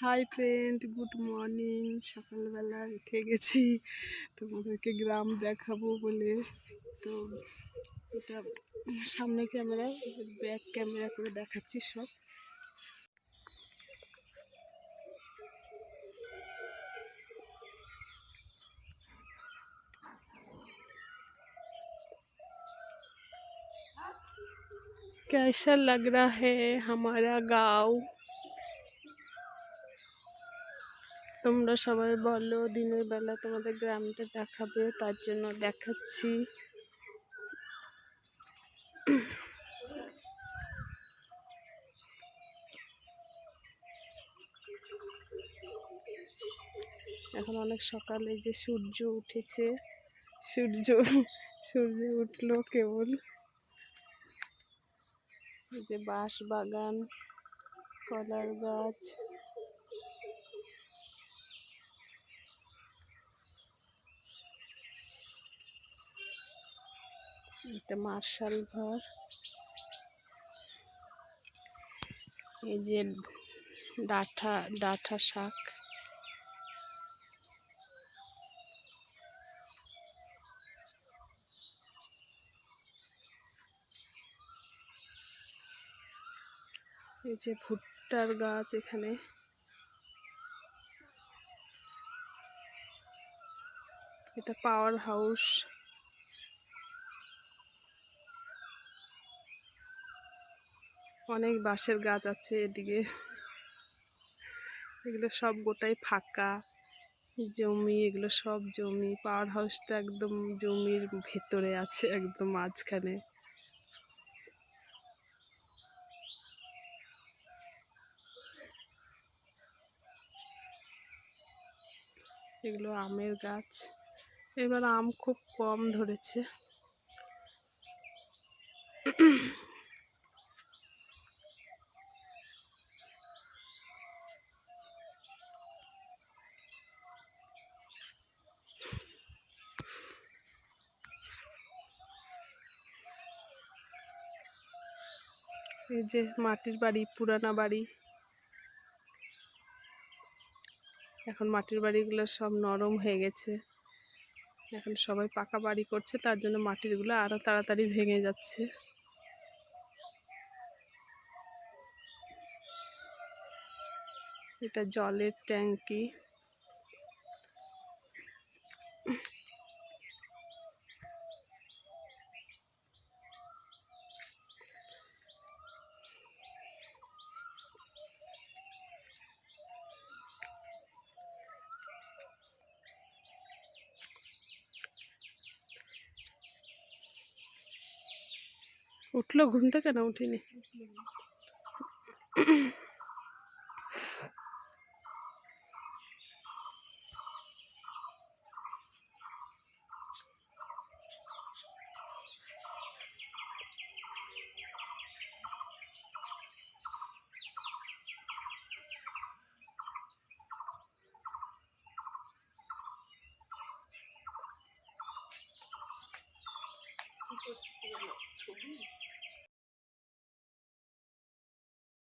Hi friend good morning সকালবেলা উঠে গেছি তোমাদেরকে গ্রাম দেখাবো বলে তো এটা সামনে ক্যামেরা ব্যাক ক্যামেরা করে দেখাচ্ছি সব कैसा लग रहा है हमारा गाँव তোমরা সবাই বলো দিনের বেলা তোমাদের গ্রামটা দেখাবে, তার জন্য দেখাচ্ছি। এখন অনেক সকালে যে সূর্য উঠেছে, সূর্য সূর্য উঠল কেবল। যে বাঁশ বাগান কলার গাছ। এটা মার্শাল ঘর। এই যে ডাঠা ডাঠা শাক। এই যে ভুট্টার গাছ এখানে। এটা পাওয়ার হাউস অনেক বাঁশের গাছ আছে এদিকে। এগুলো সব গোটাই ফাঁকা। জমি, এগুলো সব জমি। পাওয়ার হাউসটা একদম জমির ভেতরে আছে, একদম মাঝখানে। এগুলো আমের গাছ। এবার আম খুব কম ধরেছে। এই যে মাটির বাড়ি, পুরানা বাড়ি। এখন মাটির বাড়িগুলো সব নরম হয়ে গেছে। এখন সবাই পাকা বাড়ি করছে, তার জন্য মাটিরগুলো আরও তাড়াতাড়ি ভেঙে যাচ্ছে। এটা জলের ট্যাঙ্কি उठलो घुमतं का ना उठीने